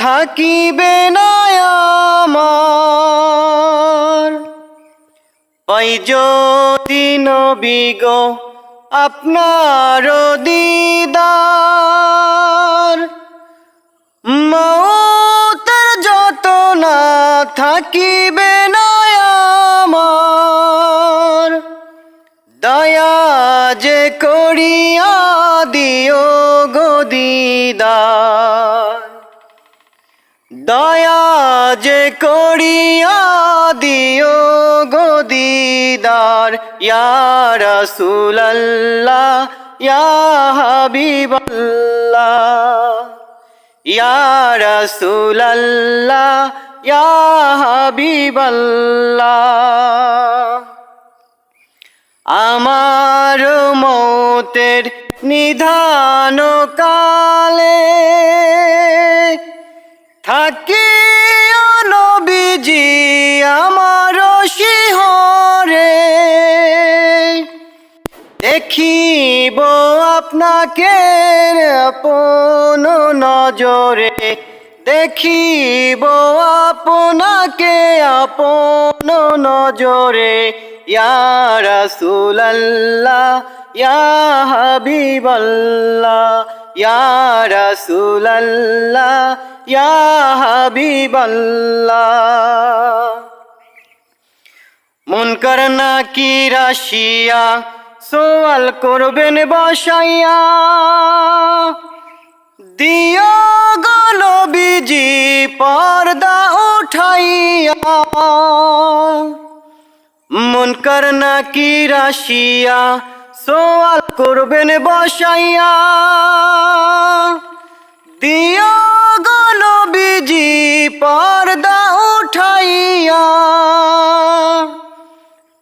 থাকিবে না আমার। পাই যদি নবী গো আপনার দিদার। মৌতের যত না থাকিবে না আমার। দয়া যে করিয়া দিও গো দিদার। দয়া যে করিয়া দিও গো দিদার, ইয়া রাসূলুল্লাহ, ইয়া হাবিবাল্লাহ, ইয়া রাসূলুল্লাহ, ইয়া হাবিবাল্লাহ। আমার মৌতের নিধান কালে থাকি নবীজি আমার শিহরে। দেখিব আপনাকে আপন নজরে। দেখিব আপনাকে আপন নজরে। ইয়া রাসূলুল্লাহ ইয়া হাবিবাল্লাহ ইয়া রাসূলুল্লাহ ইয়া হাবিবাল্লাহ মুনকার নাকি রাশিয়া সোয়াল করবেন বসাইয়া। দিও গলো বিজি পর্দা উঠাইয়া। মুনকার নাকি রাশিয়া সোয়াল করবেন বসাইয়া। দিও গলো বিজি পর্দা উঠাইয়া।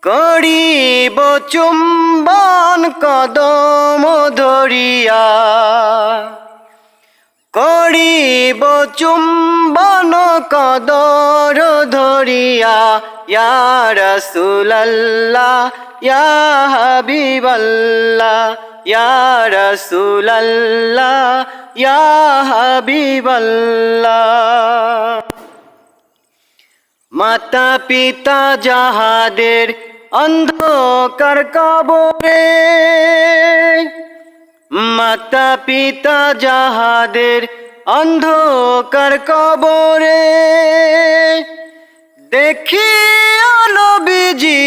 করিব চুম্বন কদম ধরিয়া। করিব চুম্বন কদর ধরিয়া। ইয়া রাসূলুল্লাহ, ইয়া হাবিবাল্লাহ, ইয়া রাসূলুল্লাহ, ইয়া হাবিবাল্লাহ। মাতা পিতা যাহাদের অন্ধকার কবরে, মাতা পিতা যাহাদের অন্ধকার কবরে দেখি নবীজি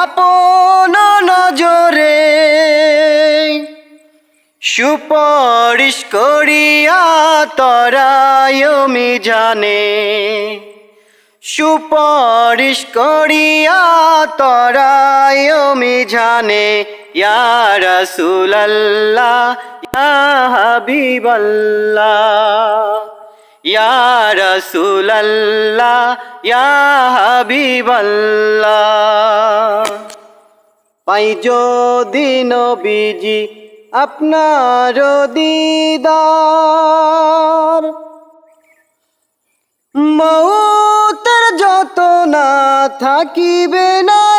আপন নজরে। সুপারিশ করিয়া তরায়মি জানে সুপারিশ করিয়া তরায়মি জানে ইয়া রাসূলুল্লাহ, ইয়া হাবিবাল্লাহ। ইয়া রাসূলুল্লাহ ইয়া হাবিবাল্লাহ। পাই যদি নবীজি আপনার দিদার মৌতের যত না থাকিবে না।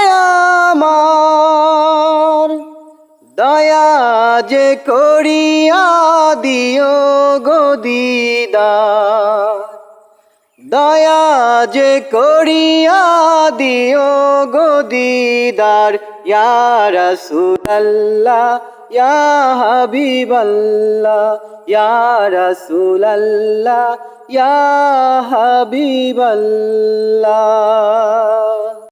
দয়া করিয়া দিও গো দিদার। দয়া যে করিয়া দিও গো দিদার ইয়া রাসূলুল্লাহ, ইয়া হাবিবাল্লাহ।